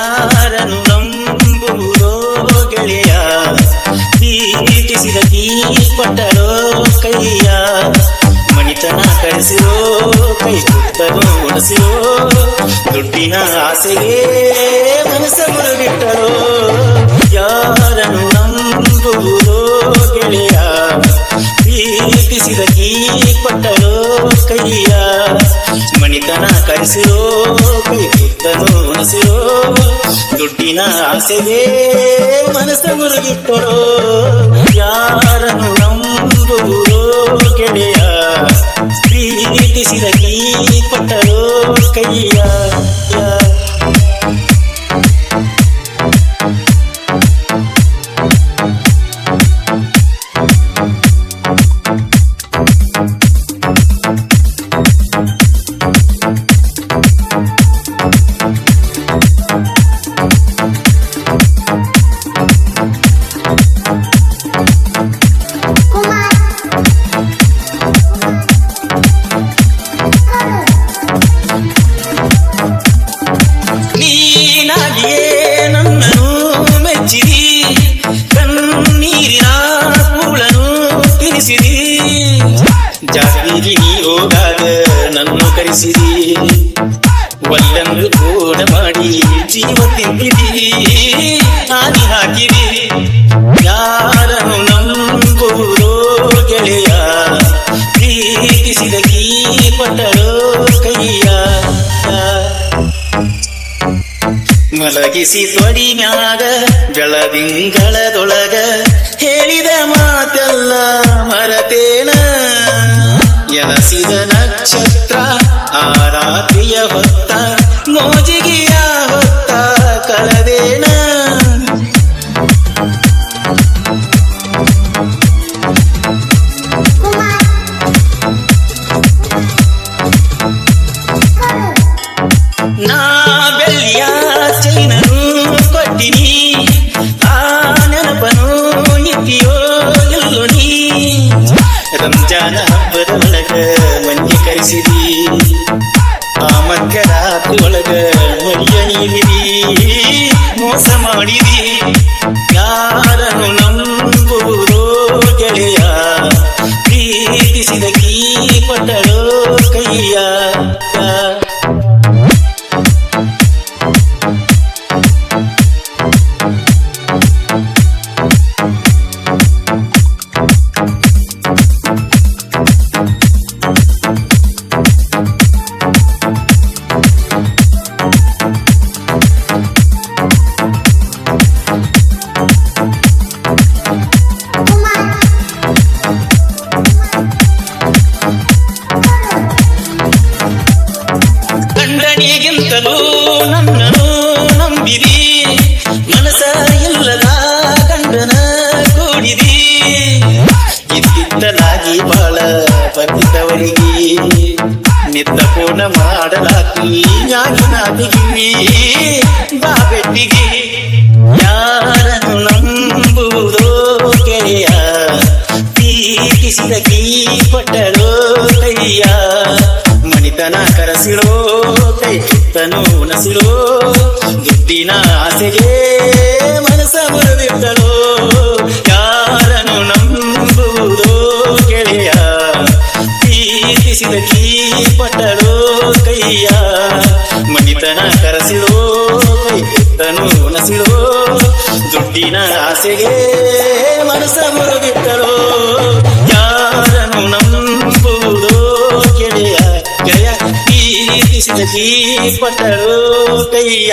ಯಾರನ್ನು ನಂಬುವುದೋ ಗೆಳೆಯ ಪ್ರೀತಿಸಿದ ತೀರ್ಪಟ್ಟರೋ ಕೈಯ ಮಣಿತನ ಕಳಿಸಿರೋ ಕೈ ತುತ್ತನು ಉಣಿಸಿರೋ ದುಡ್ಡಿನ ಆಸೆಗೆ ಮನಸ್ಸ ಮುಳುಗಿಟ್ಟರೋ ಯಾರನ್ನು ನಂಬುವುದೋ ಗೆಳೆಯ ಪ್ರೀತಿಸಿದ ಕೀಪಟ್ಟರೋ ಕೈಯ ಮಣಿತನ ಕಳಿಸಿರೋ ಕೈ ತುತ್ತನು ಉಣಿಸಿರೋ ದುಡ್ಡಿನ ಆಸೆಗೆ ಮನಸ್ಸ ಮುರುಗಿಟ್ಟರೋ ಯಾರನ್ನು ನಂಬುವುದೋ ಗೆಳೆಯ ಪ್ರೀತಿಸಿದ ಕೀಪಟ್ಟರೋ ಕೈಯ ಜಾಗೀರಿ ನೀ ಹೋಗಾಗ ನನ್ನು ಕರೆಸಿದಿ. ಒಲ್ಲನ್ನು ಕೂಡ ಮಾಡಿ ಜೀವ ತಿಂದಿದಿ ಹಾನಿ ಹಾಕಿದಿ. ಯಾರನ್ನು ನಂಬುವುದೋ ಗೆಳೆಯ? ಪ್ರೀತಿಸಿದ ಕೀಪಟ್ಟರೋ ಕೈಯ. ಮಲಗಿಸಿ ತೊಡಿ ಮ್ಯಾಗ ಬೆಳದಿಂಗಳದೊಳಗ ಹೇಳಿದ ಮಾತೆಲ್ಲ ಮರತೇನ? ಎನಸಿದ ನಕ್ಷತ್ರ ಆ ರಾತ್ರಿಯ ಹೊತ್ತ ಮೋಜಿಗೆಯ ಹೊತ್ತ ಕಳದೇನ ಆ ಮಧ್ಯರಾತ್ರಿ ಒಳಗ ಮರಿಯ ಮೋಸ ಮಾಡಿದಿ. ಯಾರನ್ನು ಬಂದಿದ್ದವರಿಗೆ ನಿತ್ತ ಪೂರ್ಣ ಮಾಡಲಾಕಿ ಯಾಗಿನಾದಿಗಿ ಬಾ ಬೆಟ್ಟಿಗೆ ಯಾರನ್ನು ನಂಬುವುದೋ ಗೆಳೆಯ ಪ್ರೀತಿಸಿದ ಕೀಪಟ್ಟರೋ ಕೈಯ ಮಣಿತನ ಕರಸಿರೋ ಕೈ ಕಿತ್ತನು ಉಣಸಿರೋ ದುಡ್ಡಿನ ಆಸೆಗೆ ಮನಸ್ಸ ಮುರಿದಿಟ್ಟಳು ಕೈಯ ಮಣಿತನ ಕರಸಿರೋ ಕೈ ಕಿತ್ತನು ಉಣಸಿರೋ ದುಡ್ಡಿನ ಆಸೆಗೆ ಮನಸ್ಸ ಮುರಿದಿಟ್ಟಳು ಯಾರನ್ನು ನಂಬುವುದೋ ಗೆಳೆಯ ಗೆಳೆಯ ಪ್ರೀತಿಸಿದ ಕೀಪಟ್ಟಳು ಕೈಯ